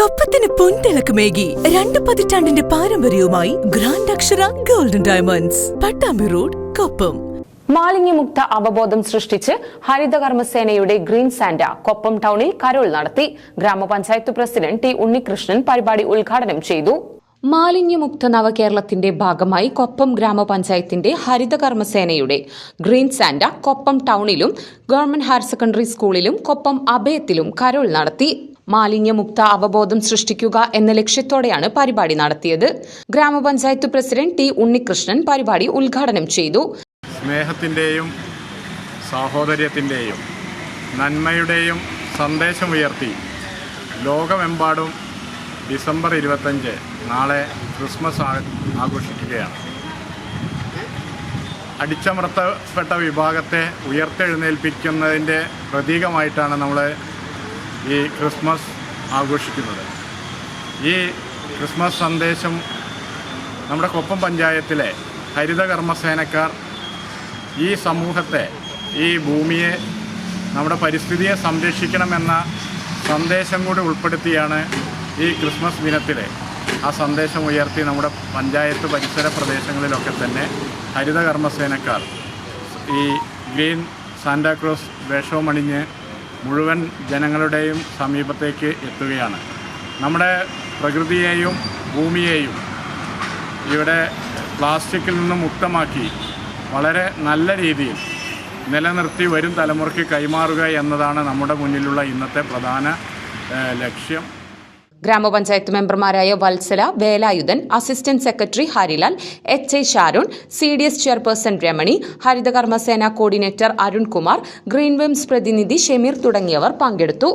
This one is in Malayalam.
കൊപ്പത്തിന് പൊൻതിളക്കമേകി രണ്ട് പതിറ്റാണ്ടിന്റെ പാരമ്പര്യവുമായി grand Akshara golden diamonds Pattambi road Koppam. മാലിന്യമുക്ത അവബോധം സൃഷ്ടിച്ച് ഹരിതകർമ്മസേനയുടെ ഗ്രീൻ സാന്റ കൊപ്പം ടൗണിൽ കരോൾ നടത്തി. ഗ്രാമപഞ്ചായത്ത് പ്രസിഡന്റ് ടി ഉണ്ണികൃഷ്ണൻ പരിപാടി ഉദ്ഘാടനം ചെയ്തു. മാലിന്യമുക്ത നവകേരളത്തിന്റെ ഭാഗമായി കൊപ്പം ഗ്രാമപഞ്ചായത്തിന്റെ ഹരിതകർമ്മസേനയുടെ ഗ്രീൻ സാന്റ കൊപ്പം ടൗണിലും ഗവൺമെന്റ് ഹയർ സെക്കൻഡറി സ്കൂളിലും കൊപ്പം അഭയത്തിലും കരോൾ നടത്തി. മാലിന്യമുക്ത അവബോധം സൃഷ്ടിക്കുക എന്ന ലക്ഷ്യത്തോടെയാണ് പരിപാടി നടത്തിയത്. ഗ്രാമപഞ്ചായത്ത് പ്രസിഡന്റ് ടി ഉണ്ണികൃഷ്ണൻ പരിപാടി ഉദ്ഘാടനം ചെയ്തു. സ്നേഹത്തിന്റെയും സാഹോദര്യത്തിന്റെയും നന്മയുടെയും സന്ദേശമുയർത്തി ലോകമെമ്പാടും ഡിസംബർ ഇരുപത്തഞ്ച് നാളെ ക്രിസ്മസ് ആഘോഷിക്കുകയാണ്. അടിച്ചമർത്തപ്പെട്ട വിഭാഗത്തെ ഉയർത്തെഴുന്നേൽപ്പിക്കുന്നതിന്റെ പ്രതീകമായിട്ടാണ് നമ്മൾ ഈ ക്രിസ്മസ് ആഘോഷിക്കുന്നത്. ഈ ക്രിസ്മസ് സന്ദേശം നമ്മുടെ കൊപ്പം പഞ്ചായത്തിലെ ഹരിതകർമ്മസേനക്കാർ ഈ സമൂഹത്തെ ഈ ഭൂമിയെ നമ്മുടെ പരിസ്ഥിതിയെ സംരക്ഷിക്കണമെന്ന സന്ദേശം കൂടി ഉൾപ്പെടുത്തിയാണ് ഈ ക്രിസ്മസ് ദിനത്തിൽ ആ സന്ദേശം ഉയർത്തി നമ്മുടെ പഞ്ചായത്ത് പരിസര പ്രദേശങ്ങളിലൊക്കെ തന്നെ ഹരിതകർമ്മസേനക്കാർ ഈ ഗ്രീൻ സാന്റാക്രോസ് വേഷവുമണിഞ്ഞ് മുഴുവൻ ജനങ്ങളുടെയും സമീപത്തേക്ക് എത്തുകയാണ്. നമ്മുടെ പ്രകൃതിയെയും ഭൂമിയെയും ഇവിടെ പ്ലാസ്റ്റിക്കിൽ നിന്ന് മുക്തമാക്കി വളരെ നല്ല രീതിയിൽ നിലനിർത്തി വരും തലമുറയ്ക്ക് കൈമാറുക എന്നതാണ് നമ്മുടെ മുന്നിലുള്ള ഇന്നത്തെ പ്രധാന ലക്ഷ്യം. ഗ്രാമപഞ്ചായത്ത് മെമ്പർമാരായ Vatsala Velayudhan assistant secretary Harilal H I Sharun C D S chairperson Ramani Haritha Karma Sena coordinator Arunkumar ഗ്രീൻവിംസ് പ്രതിനിധി ഷെമീർ തുടങ്ങിയവർ പങ്കെടുത്തു.